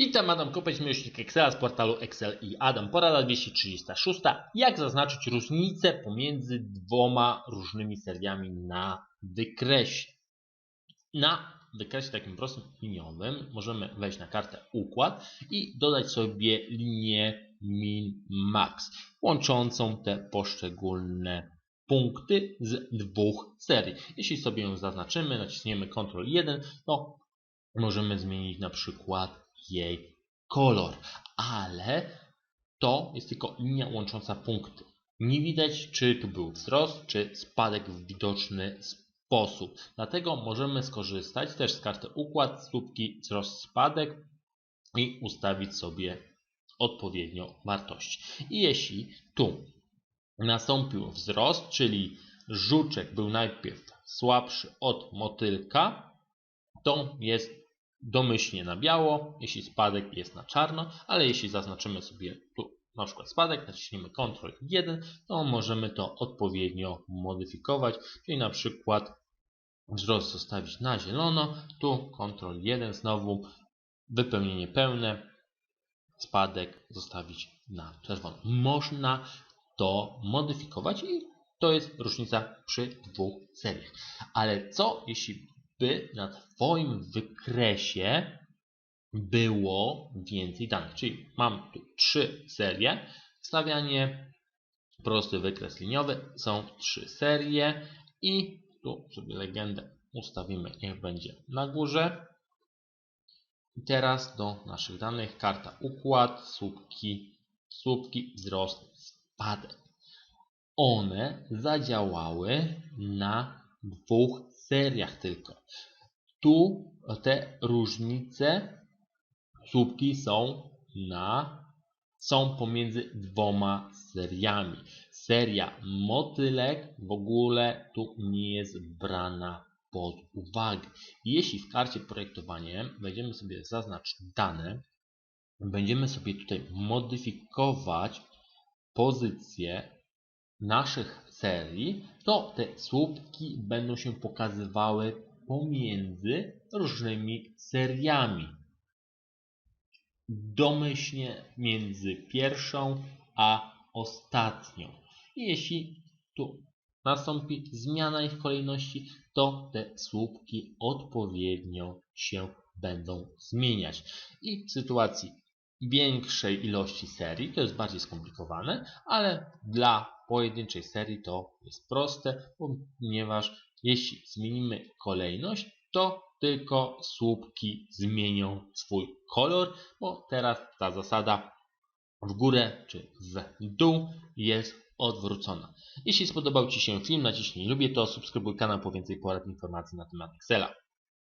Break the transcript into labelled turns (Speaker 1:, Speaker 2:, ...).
Speaker 1: Witam, Adam Kopeć, miłośnik Excela z portalu Excel i Adam. Porada 236. Jak zaznaczyć różnicę pomiędzy dwoma różnymi seriami na wykresie? Na wykresie takim prostym liniowym możemy wejść na kartę układ i dodać sobie linię min-max, łączącą te poszczególne punkty z dwóch serii. Jeśli sobie ją zaznaczymy, naciśniemy Ctrl 1, to możemy zmienić na przykład jej kolor, ale to jest tylko linia łącząca punkty. Nie widać, czy tu był wzrost, czy spadek w widoczny sposób. Dlatego możemy skorzystać też z karty układ, słupki, wzrost, spadek i ustawić sobie odpowiednio wartości. I jeśli tu nastąpił wzrost, czyli żuczek był najpierw słabszy od motylka, to jest domyślnie na biało, jeśli spadek jest na czarno, ale jeśli zaznaczymy sobie tu na przykład spadek, naciśniemy Ctrl 1, to możemy to odpowiednio modyfikować, czyli na przykład wzrost zostawić na zielono, tu Ctrl 1 znowu wypełnienie pełne, spadek zostawić na czerwono. Można to modyfikować i to jest różnica przy dwóch seriach. Ale co jeśli by na Twoim wykresie było więcej danych. Czyli mam tu trzy serie. Wstawianie, prosty wykres liniowy. Są trzy serie i tu sobie legendę ustawimy, niech będzie na górze. I teraz do naszych danych karta układ, słupki, słupki, wzrost, spadek. One zadziałały na dwóch seriach tylko. Tu te różnice słupki są na są pomiędzy dwoma seriami. Seria motylek w ogóle tu nie jest brana pod uwagę. Jeśli w karcie projektowanie będziemy sobie zaznacz dane, będziemy sobie tutaj modyfikować pozycję naszych serii, to te słupki będą się pokazywały pomiędzy różnymi seriami. Domyślnie między pierwszą a ostatnią. Jeśli tu nastąpi zmiana ich kolejności, to te słupki odpowiednio się będą zmieniać. I w sytuacji większej ilości serii to jest bardziej skomplikowane, ale dla pojedynczej serii to jest proste, ponieważ jeśli zmienimy kolejność, to tylko słupki zmienią swój kolor, bo teraz ta zasada w górę czy w dół jest odwrócona. Jeśli spodobał Ci się film, naciśnij lubię to, subskrybuj kanał po więcej porad informacji na temat Excela.